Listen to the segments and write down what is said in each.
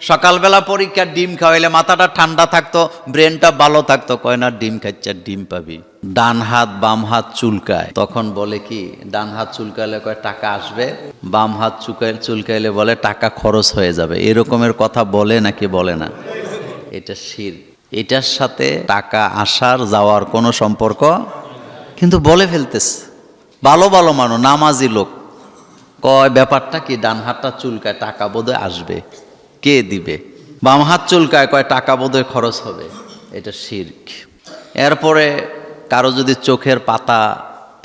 সকালবেলা পরীক্ষা, ডিম খাওয়াইলে মাথাটা ঠান্ডা থাকতো, ব্রেনটা ভালো থাকতো। কয় না, ডিম খাচ্ছে ডিম পাবি। ডান হাত, বাম হাত চুলকায়। তখন বলে কি, ডান হাত চুলকাইলে কয়, টাকা আসবে? বাম হাত চুকাই, চুলকাইলে বলে, টাকা খরচ হয়ে যাবে। এরকমের কথা বলে নাকি বলে না? এটা শির। এটার সাথে টাকা আসার, যাওয়ার কোনো সম্পর্ক কিন্তু বলে ফেলতেছে। ভালো ভালো মানুষ, নামাজি লোক। কয়, ব্যাপারটা কি? ডান হাতটা চুলকায়, টাকা বোধহয় আসবে। কে দিবে? বাম হাত চুলকায় কয় টাকা বোধের খরচ হবে। এটা শির্ক। এরপরে কারও যদি চোখের পাতা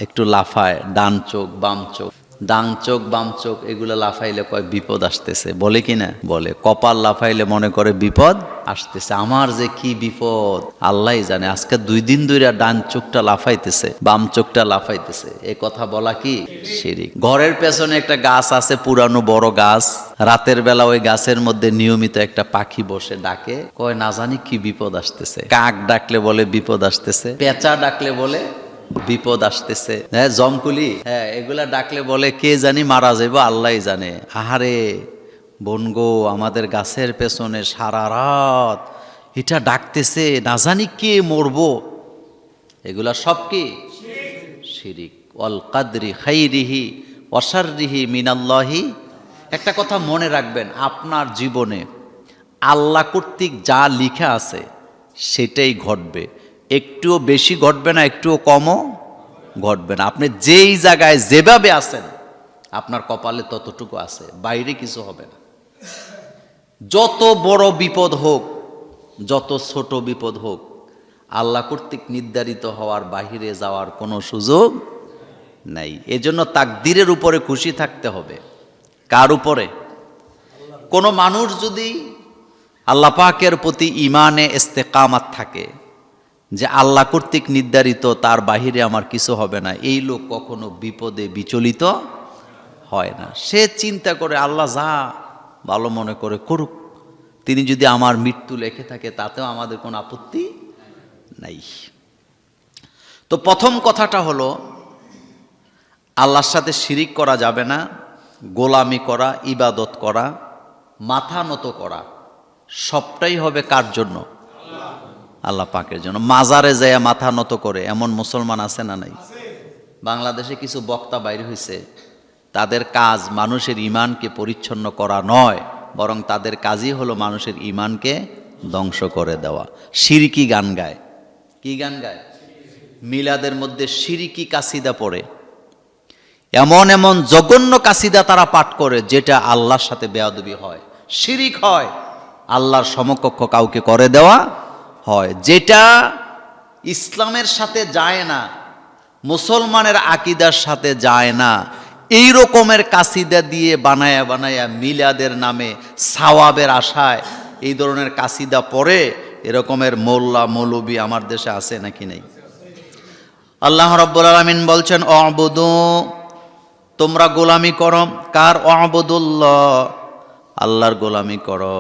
একটু লাফায়, ডান চোখ, বাম চোখ ডান চোখ, বাম চোখ, এগুলো লাফাইলে কয় বিপদ আসতেছে। বলে কি না? বলে, কপাল লাফাইলে মনে করে বিপদ আসতেছে। আমার যে কি বিপদ? আল্লাহ জানে, আজকে দুই দিন ধরে ডান চোখটা লাফাইতেছে, বাম চোখটা লাফাইতেছে। এ কথা বলা কি? শিরিক। ঘরের পেছনে একটা গাছ আছে, পুরানো বড় গাছ। রাতের বেলা ওই গাছের মধ্যে নিয়মিত একটা পাখি বসে ডাকে। কয়, না জানি কি বিপদ আসতেছে। কাক ডাকলে বলে বিপদ আসতেছে। পেঁচা ডাকলে বলে বিপদ আসতেছে। হ্যাঁ জমকুলি? হ্যাঁ এগুলা ডাকলে বলে, কে জানি মারা যাইব আল্লাহ জানে। আহারে বনগো আমাদের গাছের পেছনে সারা রাত এটা ডাকতেছে, না জানি কে মরবো। এগুলা সব কি? শিরিক। অল কাদরি খাইরিহি অসারিহি মিনাল্লাহি। একটা কথা মনে রাখবেন, আপনার জীবনে আল্লাহ কর্তৃক যা লিখা আছে, সেটাই ঘটবে। একটুও বেশি ঘটবে না, একটুও কমও ঘটবে না। আপনি যেই জায়গায় যেভাবে আছেন, আপনার কপালে ততটুকু আছে, বাইরে কিছু হবে না। যত বড় বিপদ হোক, যত ছোট বিপদ হোক, আল্লাহ কর্তৃক নির্ধারিত হওয়ার বাহিরে যাওয়ার কোনো সুযোগ নাই। এজন্য তাকদিরের উপরে খুশি থাকতে হবে। কার উপরে? কোনো মানুষ যদি আল্লাহ পাকের প্রতি ইমানে ইস্তেকামাত থাকে যে আল্লাহ কর্তৃক নির্ধারিত, তার বাহিরে আমার কিছু হবে না। এই লোক কখনো বিপদে বিচলিত হয় না। সে চিন্তা করে আল্লাহ যা ভালো মনে করে করুক। তিনি যদি আমার মৃত্যু লেখে থাকে, তাতেও আমাদের কোনো আপত্তি নাই। তো প্রথম কথাটা হলো, আল্লাহর সাথে শিরিক করা যাবে না, গোলামি করা, ইবাদত করা, মাথা নত করা। সবটাই হবে কার জন্য? আল্লাহ পাকের জন্য। মাজারে যায় মাথা নত করে, এমন মুসলমান আছে না নাই? বাংলাদেশে কিছু বক্তা বাইর হয়েছে তাদের কাজ মানুষের ইমানকে পরিচ্ছন্ন করা নয়, বরং তাদের কাজই হলো মানুষের ইমানকে ধ্বংস করে দেওয়া। সিরিকি গান গায়। কি গান গায়? মিলাদের মধ্যে সিরিকি কাসিদা পড়ে। এমন এমন জঘন্য কাসিদা তারা পাঠ করে, যেটা আল্লাহর সাথে বেয়াদবি হয়। শিরিক হয়। আল্লাহর সমকক্ষ কাউকে করে দেওয়া হয়, যেটা ইসলামের সাথে যায় না, মুসলমানের আকিদার সাথে যায় না, এই রকমের কাসিদা দিয়ে বানায়া বানায়া মিলাদের নামে সাওয়াবের আশায় এই ধরনের কাসিদা পড়ে, এরকমের মোল্লা মৌলবী আমার দেশে আছে নাকি নেই? আল্লাহ রব্বুল আলমিন বলছেন অবুদু তোমরা গোলামি করো। কার? অবদুল্লাহ আল্লাহর গোলামি করো।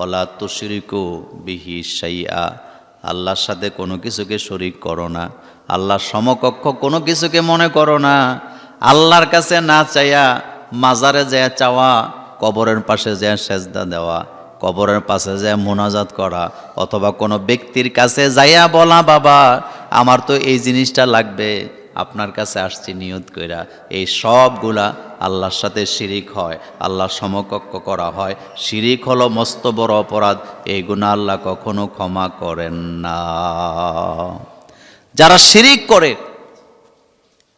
ওলা তুশরিকু বিহি সাইয়া আল্লাহর সাথে কোনো কিছুকে শরিক করো না। আল্লাহর সমকক্ষ কোনো কিছুকে মনে করো না। আল্লাহর কাছে না চাইয়া মাজারে যায় চাওয়া, কবরের পাশে যায় সেজদা দেওয়া, কবরের পাশে যায় মোনাজাত করা, অথবা কোনো ব্যক্তির কাছে যাইয়া বলা, বাবা, আমার তো এই জিনিসটা লাগবে। আপনার কাছে আসছি নিয়ত কইরা। এই সবগুলা আল্লাহর সাথে শিরিক হয় আল্লাহ সমকক্ষ করা হয়। শিরিক হলো মস্ত বড় অপরাধ, এই গুণা আল্লাহ কখনো ক্ষমা করেন না। যারা শিরিক করে,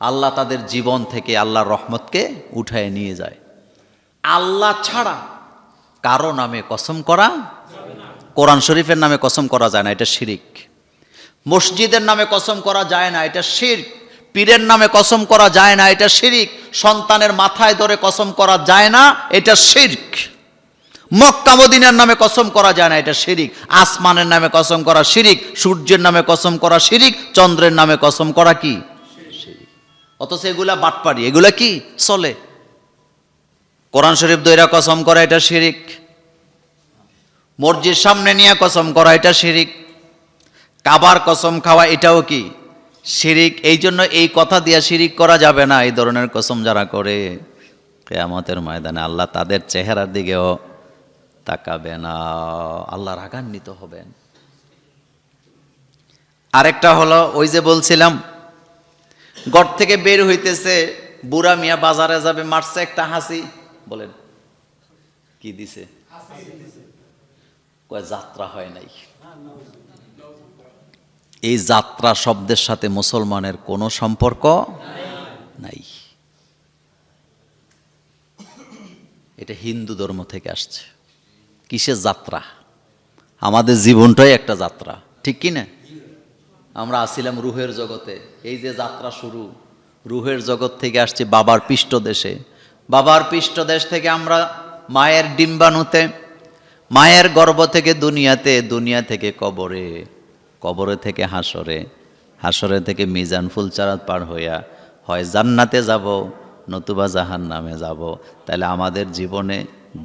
আল্লাহ তাদের জীবন থেকে আল্লাহর রহমতকে উঠায় নিয়ে যায়। আল্লাহ ছাড়া কারও নামে কসম করা, কোরআন শরীফের নামে কসম করা যায় না, এটা শিরিক। মসজিদের নামে কসম করা যায় না, এটা শির পীরের নামে কসম করা যায় না, এটা শিরিক। সন্তানের মাথায় ধরে কসম করা যায় না, এটা শির্ক। মক্কা, মদিনার নামে কসম করা যায় না, এটা শিরিক। আসমানের নামে কসম করা শিরিক, সূর্যের নামে কসম করা শিরিক, চন্দ্রের নামে কসম করা কি? অথচ এগুলা বাটপাড়ি, এগুলা কি? চলে। কোরআন শরীফ দৈরা কসম করা, এটা শিরিক। মসজিদ সামনে নিয়ে কসম করা, এটা শিরিক। কাবার কসম খাওয়া, এটাও কি? শিরিক, এই জন্য এই কথা দিয়া শিরিক করা যাবে না, এই ধরনের কসম যারা করে। কেয়ামতের ময়দানে আল্লাহ তাদের চেহারার দিকেও তাকাবে না, আল্লাহ রাগান্বিত হবেন। আরেকটা হলো, ওই যে বলছিলাম গড় থেকে বের হইতেছে, বুড়া মিয়া বাজারে যাবে, মারছে একটা হাসি। বলেন, কি দিছে? কয়, যাত্রা হয় নাই। এই যাত্রা শব্দের সাথে মুসলমানের কোনো সম্পর্ক নাই। এটা হিন্দু ধর্ম থেকে আসছে। কিসের যাত্রা? আমাদের জীবনটাই একটা যাত্রা। ঠিক কি না? আমরা আসছিলাম রুহের জগতে। এই যে যাত্রা শুরু, রুহের জগৎ থেকে আসছে বাবার পৃষ্ঠদেশে। বাবার পৃষ্ঠদেশ থেকে আমরা মায়ের ডিম্বাণুতে, মায়ের গর্ভ থেকে দুনিয়াতে, দুনিয়া থেকে কবরে। কবরে থেকে হাসরে হাসরে থেকে মিজান ফুলচারাত পার হইয়া হয় জান্নাতে যাব, নতুবা জাহান নামে যাব। তাহলে আমাদের জীবনে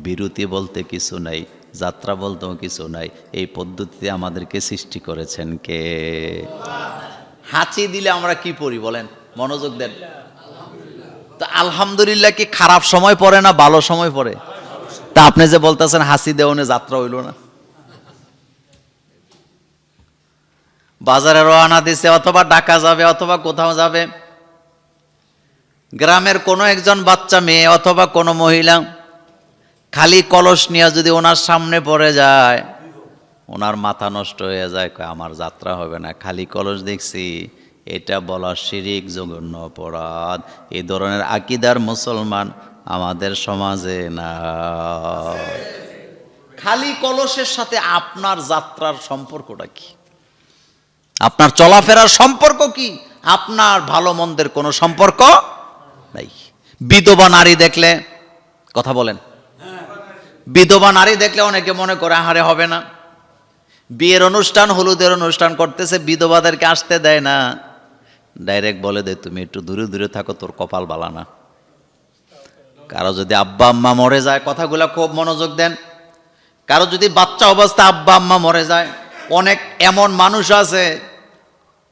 বিরতি বলতে কিছু নাই, যাত্রা বলতেও কিছু নাই। এই পদ্ধতিতে আমাদেরকে সৃষ্টি করেছেন কে? হাঁচি দিলে আমরা কি পড়ি বলেন? মনোযোগ দেন। তো আলহামদুলিল্লাহ কি খারাপ সময় পড়ে না ভালো সময় পড়ে? তা আপনি যে বলতেছেন হাসি দেওয়ানে যাত্রা হইল না। বাজারে রওনা দিছে, অথবা ডাকা যাবে, অথবা কোথাও যাবে। গ্রামের কোনো একজন বাচ্চা মেয়ে অথবা কোনো মহিলা খালি কলস নিয়ে যদি ওনার সামনে পড়ে যায়, ওনার মাথা নষ্ট হয়ে যায় আমার যাত্রা হবে না, খালি কলস দেখছি, এটা বলা শিরিক, জঘন্য অপরাধ এই ধরনের আকিদার মুসলমান আমাদের সমাজে না। খালি কলসের সাথে আপনার যাত্রার সম্পর্কটা কি? আপনার চলাফেরার সম্পর্ক কি? আপনার ভালো মন্দের কোনো সম্পর্ক নাই। বিধবা নারী দেখলে, কথা বলেন। বিধবা নারী দেখলে অনেকে মনে করে, আহারে, হবে না। বিয়ের অনুষ্ঠান, হলুদের অনুষ্ঠান করতেছে, বিধবাদেরকে আসতে দেয় না। ডাইরেক্ট বলে দে তুমি একটু দূরে দূরে থাকো, তোর কপাল বালা না। কারও যদি আব্বা, আম্মা মরে যায়, কথাগুলো খুব মনোযোগ দেন। কারও যদি বাচ্চা অবস্থা আব্বা, আম্মা মরে যায় অনেক এমন মানুষ আছে,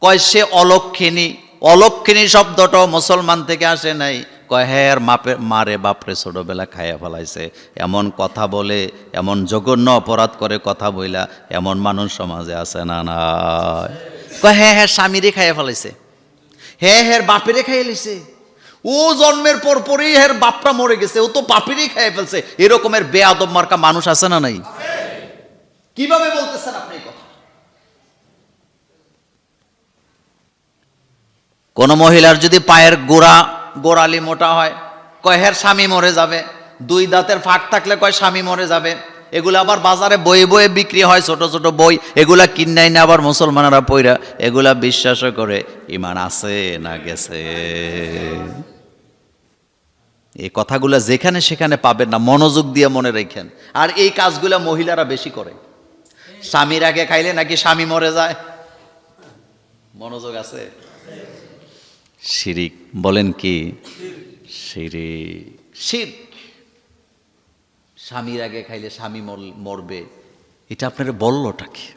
কয় সে অলক্ষিনী অলক্ষিনী শব্দটাও মুসলমান থেকে আসে নাই। কয় হ্যাঁ মাপে, মারে বাপরে, ছোটবেলা খাইয়া ফেলাইছে। এমন কথা বলে, এমন জঘন্য অপরাধ করে কথা বইলা, এমন মানুষ সমাজে আছে না না কয় হ্যাঁ হ্যাঁ স্বামীরে খাইয়া ফেলাইছে। হ্যাঁ হ্যাঁ বাপেরে খাইয়ে লিছে ও জন্মের পর পরই হের বাপটা মরে গেছে, ও তো বাপেরই খাইয়ে ফেলছে। এরকমের বেয়াদব মার্কা মানুষ আছে না নাই? কীভাবে বলতেছেন আপনি কথা? কোন মহিলার যদি পায়ের গোড়া, গোড়ালি মোটা হয়, কয় হের স্বামী মরে যাবে? দুই দাঁতের ফাঁক থাকলে কয় স্বামী মরে যাবে? এগুলো আবার বাজারে বই বইয়ে বিক্রি হয়, ছোট ছোট বই। এগুলা কিনাই না আবার মুসলমানেরা পইরা, এগুলা বিশ্বাস করে, ইমান আছে না গেছে? এই কথাগুলো যেখানে সেখানে পাবেন না, মনোযোগ দিয়ে মনে রেখেন। আর এই কাজগুলো মহিলারা বেশি করে। স্বামীর আগে খাইলে নাকি স্বামী মরে যায়? মনোযোগ আছে? শিরিক বলেন কি? শিরিক। শির স্বামীর আগে খাইলে স্বামী মর- মরবে। এটা আপনার বললোটা কি?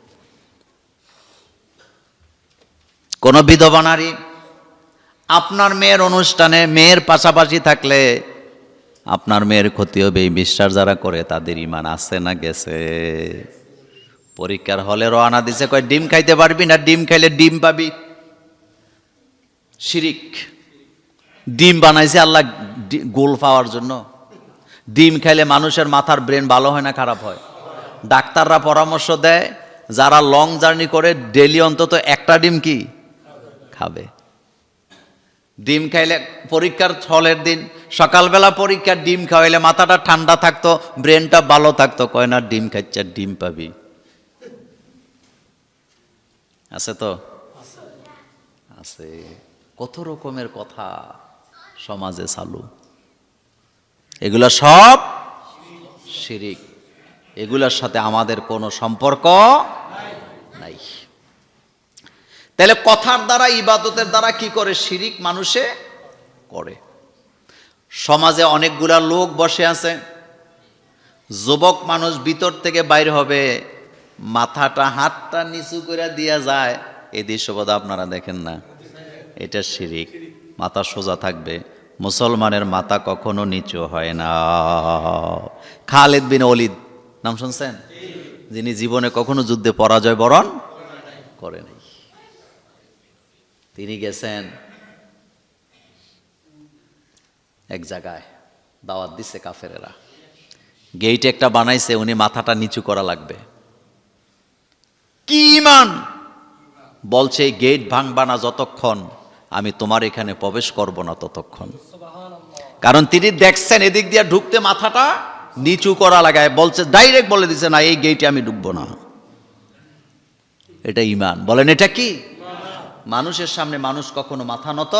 কোন বিধবা নারী আপনার মেয়ের অনুষ্ঠানে মেয়ের পাশাপাশি থাকলে আপনার মেয়ের ক্ষতি হবে এই বিশ্বাস যারা করে তাদের ইমান আছে না গেছে? পরীক্ষার হলে রওনা দিছে, কয়, ডিম খাইতে পারবি না? ডিম খাইলে ডিম পাবি? শিরিক। ডিম বানাইছে আল্লাহ গোল পাওয়ার জন্য। ডিম খাইলে মানুষের মাথার ব্রেন ভালো হয় না, খারাপ হয়? ডাক্তাররা পরামর্শ দেয়, যারা লং জার্নি করে ডেলি অন্তত একটা ডিম কি? খাবে। ডিম খাইলে পরীক্ষার ছলের দিন, সকালবেলা পরীক্ষার ডিম খাওয়াইলে মাথাটা ঠান্ডা থাকতো, ব্রেনটা ভালো থাকতো, কয় না, ডিম খাচ্ছে ডিম পাবি। আছে তো? আছে। কত রকমের কথা সমাজে চালু। এগুলা সব শিরিক। এগুলার সাথে আমাদের কোনো সম্পর্ক নাই। তাহলে কথার দ্বারা, ইবাদতের দ্বারা কি করে শিরিক মানুষে করে? সমাজে অনেকগুলা লোক বসে আছে। যুবক মানুষ ভিতর থেকে বাইর হবে, মাথাটা, হাতটা নিচু করে দিয়া যায়। এই দৃশ্যপদ আপনারা দেখেন না। এটা শিরিক। মাথা সোজা থাকবে। মুসলমানের মাথা কখনো নিচু হয় না। খালেদ বিন অলিদ নাম শুনছেন? যিনি জীবনে কখনো যুদ্ধে পরাজয় বরণ করে নাই। তিনি গেছেন এক জায়গায়, দাওয়াত দিছে কাফেরেরা। গেইট একটা বানাইছে, উনি মাথাটা নিচু করা লাগবে। কি ইমান? বলছে গেট ভাঙবা না যতক্ষণ আমি তোমার এখানে প্রবেশ করব না ততক্ষণ। কারণ তিনি দেখছেন এদিক দিয়ে ঢুকতে মাথাটা নিচু করা লাগায়, বলছে ডাইরেক্ট বলে দিছে, না, এই গেটে আমি ঢুকবো না। এটা ইমান বলেন, এটা কি? মানুষের সামনে মানুষ কখনো মাথা নত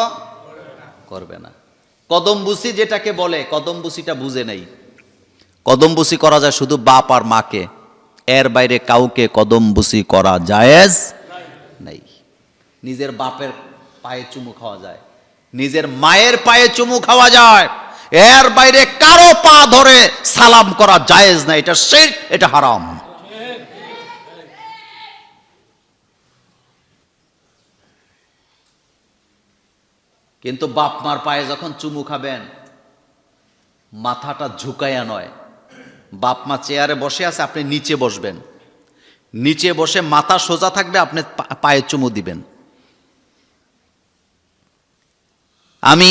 করবে না। কদমবুসি যেটাকে বলে, কদমবুসিটা বুঝে নেই। কদমবুসি করা যায় শুধু বাপ আর মাকে। এর বাইরে কাউকে কদমবুসি করা জায়েজ নেই। নিজের বাপের পায়ে চুমু খাওয়া যায়। নিজের মায়ের পায়ে চুমু খাওয়া যায়। এর বাইরে কারও পা ধরে সালাম করা জায়েজ না। এটা শিরক এটা হারাম। কিন্তু বাপ মার পায়ে যখন চুমু খাবেন, মাথাটা ঝুঁকাইয়া নয়। বাপ মা চেয়ারে বসে আছে, আপনি নিচে বসবেন। নিচে বসে মাথা সোজা থাকবে, আপনি পায়ে চুমু দিবেন। আমি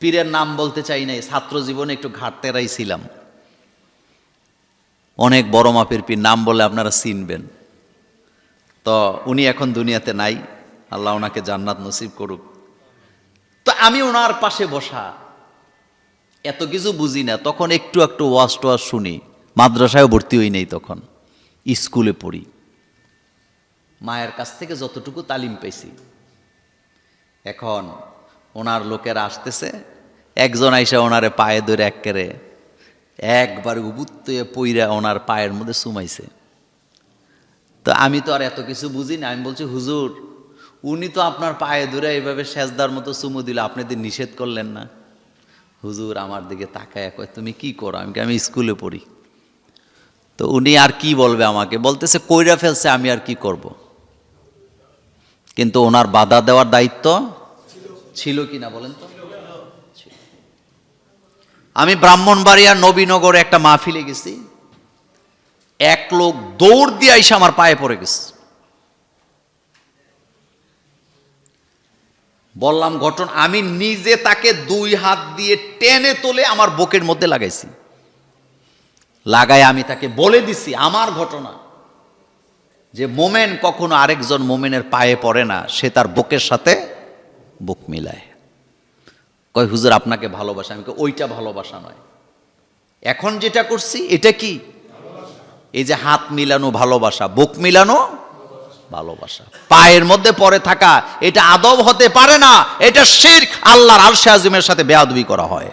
পীরের নাম বলতে চাই নাই, ছাত্র জীবনে একটু ঘাটতেরাই ছিলাম অনেক বড় মাপের পীর, নাম বলে আপনারা চিনবেন। তো উনি এখন দুনিয়াতে নাই, আল্লাহ ওনাকে জান্নাত নসিব করুক। তো আমি ওনার পাশে বসা, এত কিছু বুঝি না, তখন একটু একটু ওয়াজ টোয়াজ শুনি। মাদ্রাসায় ভর্তি হই নাই তখন, স্কুলে পড়ি। মায়ের কাছ থেকে যতটুকু তালিম পেয়েছি এখন ওনার লোকেরা আসতেছে, একজন আইসা ওনারে পায়ে ধরে একেরে একবার উবুত্তে পইরা ওনার পায়ের মধ্যে সুমাইছে। তো আমি তো আর এত কিছু বুঝি না আমি বলছি, হুজুর, উনি তো আপনার পায়ে ধরে এইভাবে সেজদার মতো চুমু দিল, আপনি তো নিষেধ করলেন না। হুজুর, আমার দিকে তাকায় কয়, তুমি কি করো? আমি কি- আমি স্কুলে পড়ি। তো উনি আর কি বলবে আমাকে? বলতেছে, কইরা ফেলছে, আমি আর কি করব। কিন্তু ওনার বাধা দেওয়ার দায়িত্ব ছিল কি না বলেন তো? আমি ব্রাহ্মণবাড়িয়ার নবীনগরে একটা মাহফিলে গেছি। এক লোক দৌড় দিয়ে এসে আমার পায়ে পড়ে গেছে। বললাম, ঘটনা, আমি নিজে তাকে দুই হাত দিয়ে টেনে তোলে আমার বুকের মধ্যে লাগাইছি। লাগাই আমি তাকে বলে দিছি, আমার ঘটনা, যে মোমেন কখনো আরেকজন মোমেনের পায়ে পড়ে না, সে তার বুকের সাথে বুক মিলায়। কয়, হুজুর, আপনাকে ভালোবাসা, আমি ওইটা ভালোবাসা নয়। এখন যেটা করছি, এটা কি? এই যে হাত মিলানো ভালোবাসা, বুক মিলানো ভালোবাসা। পায়ের মধ্যে পড়ে থাকা, এটা আদব হতে পারে না, এটা শির্ক, আল্লাহর আলসে আজিমের সাথে বেয়াদবি করা হয়।